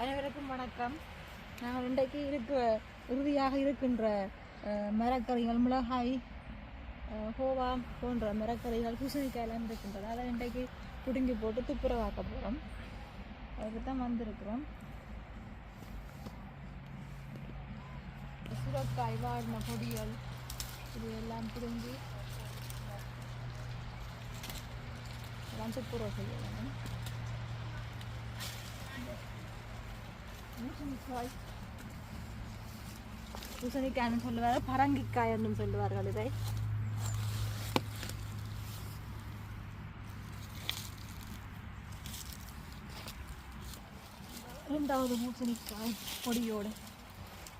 அனைவருக்கும் வணக்கம். நாங்கள் இன்றைக்கு இருக்க இறுதியாக இருக்கின்ற மரக்கறிகள் மிளகாய் ஹோவா கோவா போன்ற மரக்கறிகள் பூசணிக்காயெல்லாம் இருக்கின்றது அதை இன்றைக்கு பிடுங்கி போட்டு துப்புரவாக்க போகிறோம் அதுக்கு தான் வந்திருக்கிறோம். சுரக்காய் வாடின பொடிகள் இது எல்லாம் பிடுங்கி எல்லாம் துப்புரவு செய்ய வேணும் பூசணிக்காய் பூசணிக்காய்னு சொல்லுவார் பரங்கிக்காய் என்றும் சொல்லுவார்கள் இதை ரெண்டாவது பூசணிக்காய் கொடியோடு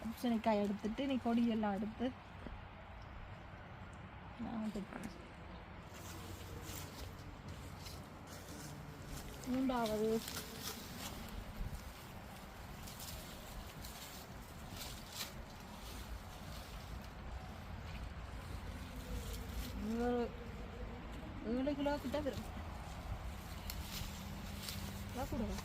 பூசணிக்காய் எடுத்துட்டு நீ கொடியெல்லாம் எடுத்து மூன்றாவது ஒரு இதான் வரும் வா கூட வா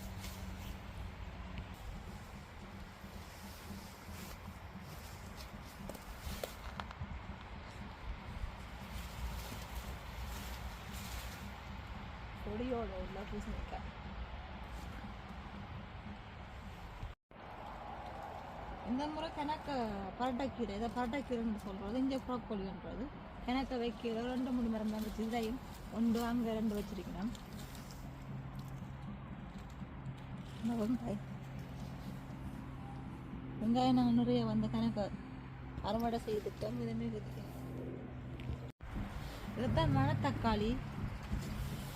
கொடியோட பொடியோட உள்ள பூசணிக்காய் இந்த முறை கிணக்க பரட்டக்கீரை இதை பரட்டக்கீரைன்னு சொல்கிறது இங்கே ப்ரோக்கோலின்றது. கிணக்க வைக்கீரை ரெண்டு மூணு மரம் தான் வச்சு இதையும் ஒன்று அங்கே ரெண்டு வச்சிருக்கிறேன். வெங்காயம். வெங்காயம் நாங்கள் நிறைய வந்து கணக்கு அறுவடை செய்துட்டோம் இதுமே இருக்குது இதுதான் மணத்தக்காளி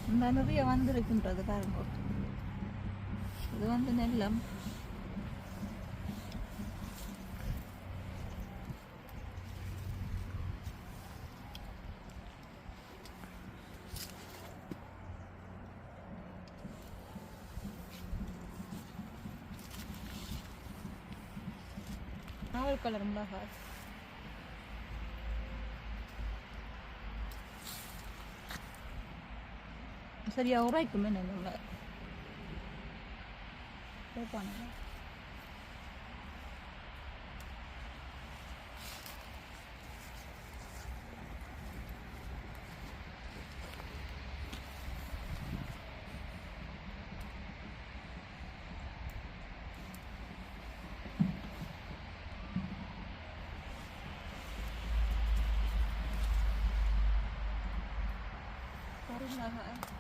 இந்த நிறைய வந்திருக்குன்றது பாருங்க. இது வந்து நெல்லம். நாவல் கலர் மிளகா சரியா உரைக்குமே நல்லா கேட்பானுங்க Thank.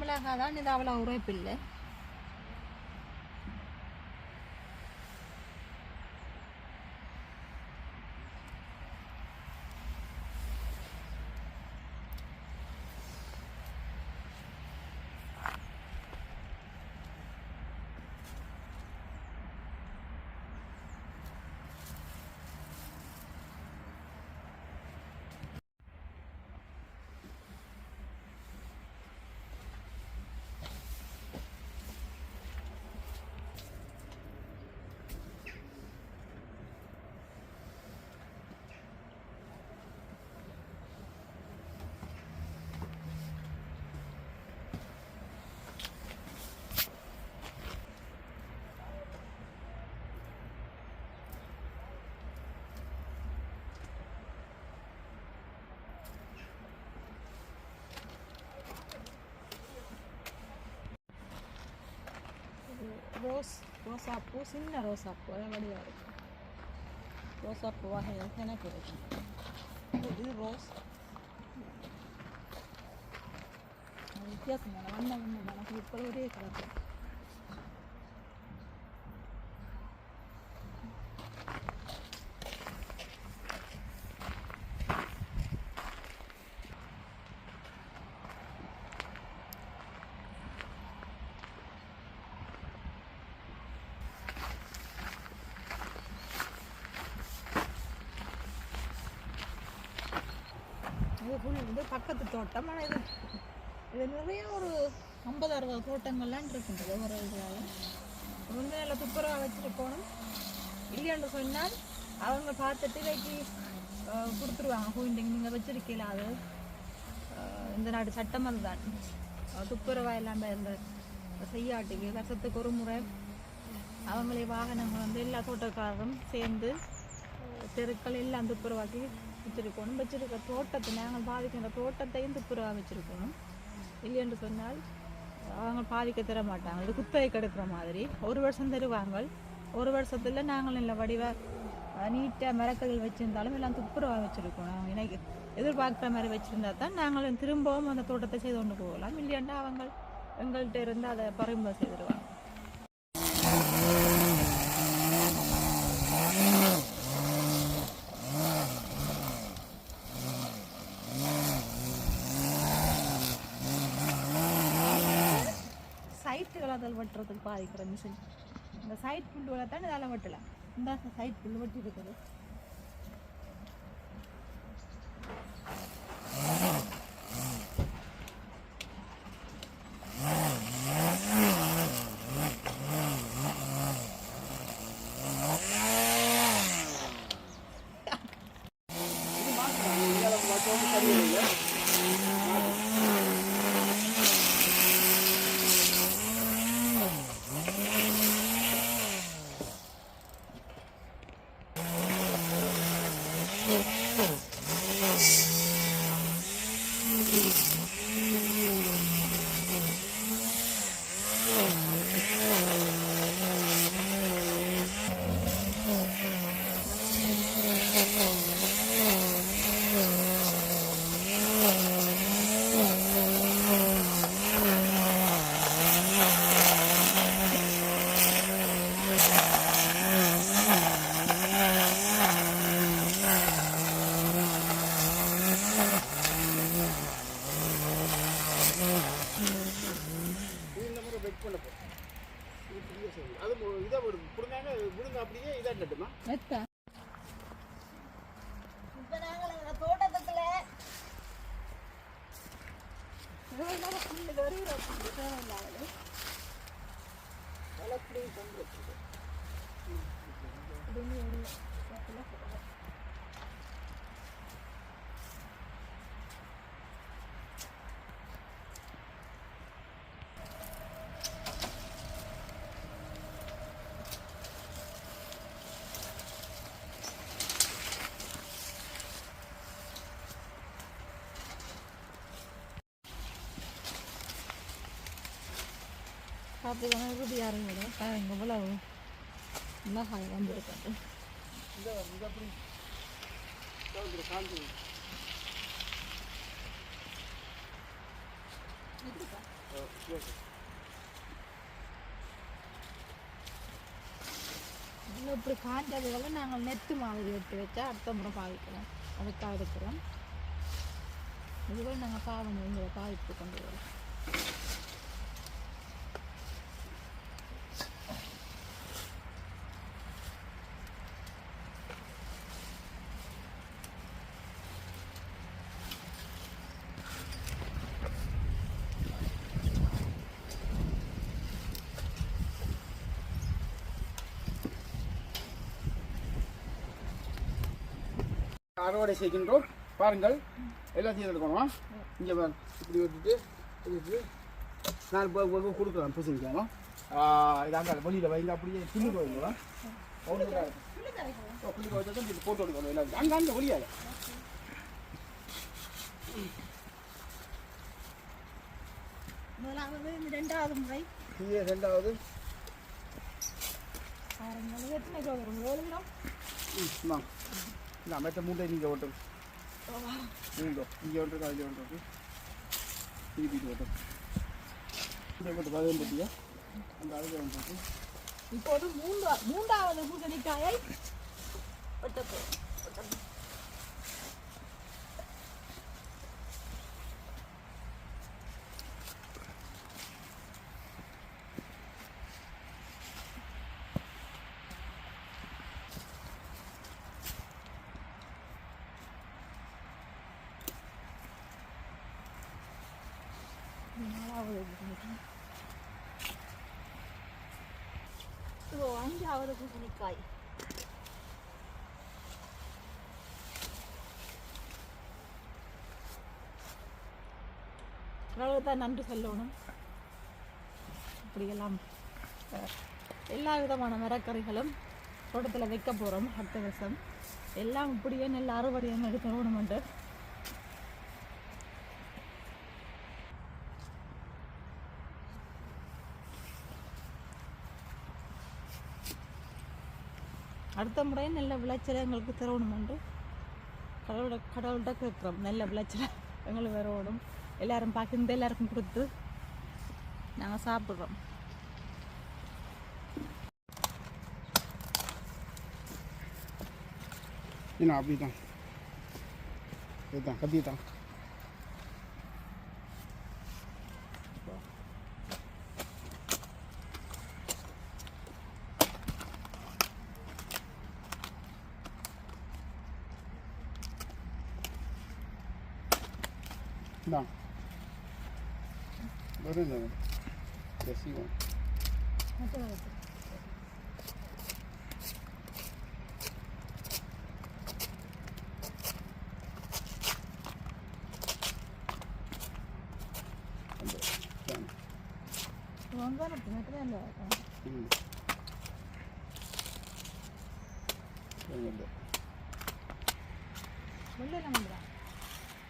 மிளகாய் தான் இது அவ்வளோ உரைப்பு இல்லை. ரோஸ் ரோசாப்பூ சின்ன ரோசாப்பூ வடிவாக இருக்கும் ரோசாப்பூ வகையில் எனக்கு இருக்கும் இது ரோஸ் அது வித்தியாசம் தானே வண்ண வண்ணம் எனக்கு இப்போ ஒரே கலர் ஃபுல் வந்து பக்கத்து தோட்டம். ஆனால் இது இது நிறைய ஒரு ஐம்பது அறுபது தோட்டங்கள்லாம் இருக்கின்றது ஒரு இதில் வந்து நல்லா துப்புரவாக வச்சுட்டு போகணும். இல்லைன்னு சொன்னால் அவங்க பார்த்துட்டு வைக்கி கொடுத்துருவாங்க. ஹூண்டிங் நீங்கள் வச்சுருக்கீங்களா அது? இந்த நாடு சட்டம் அதுதான் துப்புரவாக இல்லாமல் இந்த செய்யாட்டிக்கு வருஷத்துக்கு ஒரு முறை அவங்களே வாகனங்கள் வந்து எல்லா தோட்டக்காரரும் சேர்ந்து தெருக்கள் எல்லாம் துப்புரவாக்கி வச்சிருக்கணும் வச்சிருக்க தோட்டத்தை நாங்கள் பாதிக்கிற தோட்டத்தையும் துப்புரவாக வச்சுருக்கணும் இல்லையென்று சொன்னால் அவங்க பாதிக்க தர மாட்டாங்க. இது குத்தகை கெடுக்கிற மாதிரி. ஒரு வருஷம் தருவாங்க. ஒரு வருஷத்தில் நாங்கள் இல்லை வடிவ நீட்டாக மரக்கறிகள் வச்சுருந்தாலும் எல்லாம் துப்புரவாக வச்சிருக்கணும் எனக்கு எதிர்பார்க்குற மாதிரி வச்சுருந்தா தான் நாங்கள் திரும்பவும் அந்த தோட்டத்தை செய்து கொண்டு போகலாம். இல்லையாண்டா அவங்க எங்கள்கிட்ட இருந்து அதை பறிமுதல் செய்திருவாங்க சைட்டுகள் வெட்டுறதுக்கு பாதிக்கிறேன்னு சொல்லி. இந்த சைட் புல் தான் இதால் வெட்டலாம் இந்த சைட் புல் வெட்டி இருக்குது. பண்ண போகிறோம் இப்படியே செய்யுங்க அது இதை விடுங்க விடுங்க அப்படியே இதாக கட்டுமா மெத்தா இப்போ நாங்கள் எங்கள் தோட்டத்துக்குள்ள பார்த்துக்கோங்க இறுதியாக இருந்தது பாருங்க இவ்வளவு மிளகாய் வந்திருக்காது இந்த இந்த அப்படி இந்த காஞ்சி இப்படி காஞ்சதுகளை நாங்கள் நெத்து மாதிரி எடுத்து வச்சா அடுத்த முறை பாவிக்கிறோம். அதுக்காக எடுக்கிறோம். இதுவரை நாங்கள் பாவம் எங்களை பாவித்து கொண்டு வரோம். அறுவடை செய்கின்றோம். பாருங்கள். எல்லாத்தையும் எடுக்கணும்? இங்கே பாருங்க இப்படி விட்டுட்டு நான் இப்போ கொடுக்குறேன் பூசணிக்காயும் இதாங்க வெளியில் வைங்க அப்படியே புல்லு வைங்களா போட்டு எடுக்கணும். எல்லாத்தையும் அங்கே அங்கே வெளியால முதலாவது இந்த ரெண்டாவது. முறை ரெண்டாவது பாருங்கள். எத்தனை கிலோ வரும் ஏழு கிலோ ம் இந்த அமைச்ச மூட்டை நீங்கள் ஓட்டும். மூண்டோ இங்கே ஒன்று இங்கே ஒன்று இருக்கு திருப்பிட்டு ஓட்டும் இங்கே போட்டு பதினஞ்சு பட்டியா அந்த அழகு ஒன்று இருக்கு இப்போது மூன்றா மூன்றாவது பூசணிக்காயை வெட்டப்போ ஆறாவது பூசணிக்காய் அஞ்சு அஞ்சாவது பூசணிக்காய் தான் நன்றி சொல்லணும் இப்படியெல்லாம் அஹ், எல்லா விதமான மரக்கறிகளும் தோட்டத்தில் வைக்க போகிறோம் அடுத்த வருஷம் எல்லாம் இப்படியே நல்ல அறுவடையாக எடுக்கணும்ட்டு அடுத்த முறை நல்ல விளைச்சலை எங்களுக்கு தரணுமெண்டு கடவுளை கடவுள்கிட்ட கேட்குறோம். நல்ல விளைச்சலை எங்களுக்கு வரணும் எல்லாரும் பார்க்குறது எல்லாருக்கும் கொடுத்து நாங்கள் சாப்பிட்றோம். என்ன அப்படி இதுதான் கத்தி தான் இந்த ரசிகம் அந்த இதான். வெங்காயத்து மட்டும் இல்லை ம். இதான் இந்த. வெள்ளை வந்துடா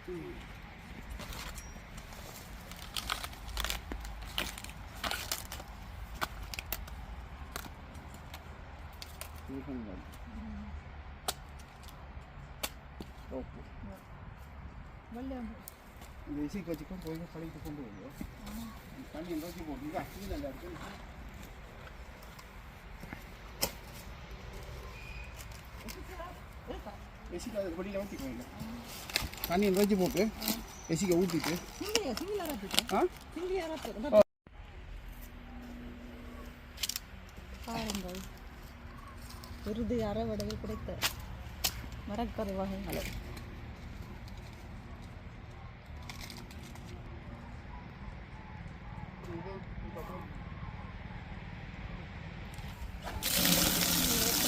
ம். இதுதான் இந்த. ஓகே வெள்ளை வந்து இந்த இசைக்கு வச்சுக்கோ போய் கழித்து கொண்டு வருவோம் தண்ணி நோக்கி போட்டு அச்சு நல்லா இருக்கு எசிக்கு அது கொடியில் ஊற்றிக்கோங்க தண்ணி நோக்கி போட்டு எசிக்க ஊற்றிட்டு ஆ பாருங்கள் விருது அறவடையில் கிடைத்த மரக்கறி வகைகளை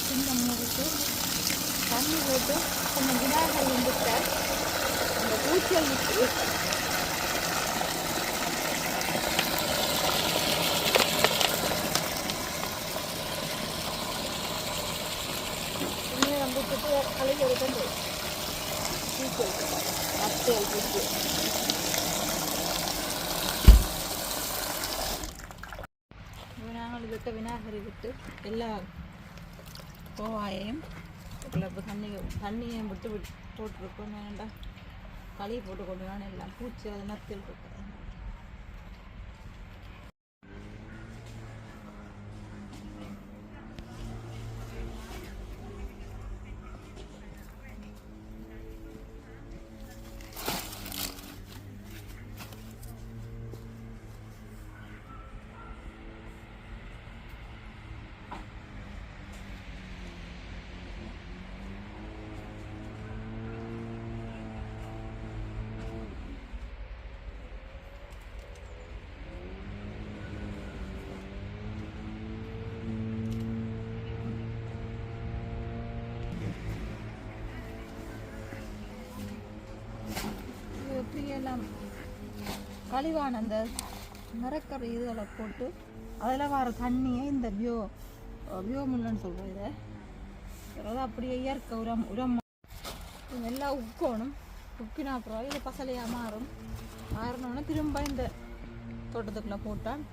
கொஞ்சம் முறுக்கு தண்ணி போட்டு கொஞ்சம் விநாயகர் வந்துட்ட அந்த பூச்சல் விட்டு நேரம் விட்டுட்டு கலையில் எடுத்து பூச்சல் அத்தையல் பூச்சி விட்டு விநாயகரை விட்டு எல்லா கோவாயையும் தண்ணி தண்ணியை விட்டு விட்டு போட்டிருக்கோம் வேண்டாம் களி போட்டு கொண்டு வேணும் எல்லாம் பூச்சி அது நத்தில் இருக்கு. கழிவான அந்த மரக்கறி இதுகளை போட்டு அதில் வர தண்ணியை இந்த வியோ பியோமுல்லன்னு சொல்கிறோம் இதை. அதாவது அப்படியே இயற்கை உரம் உரம் நல்லா உக்கணும் உக்கினா அப்புறம் இது பசலையாக மாறும். மாறினோடனே திரும்ப இந்த தோட்டத்துக்குள்ளே போட்டால்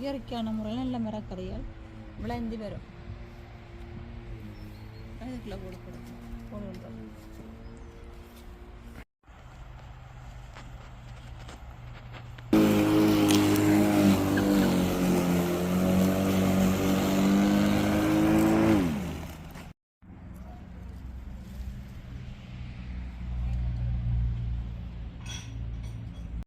இயற்கையான முறையில் நல்ல மரக்கறிகள் விளைந்து வரும். இதுக்குள்ளே போடக்கூடாது போடுவோம்.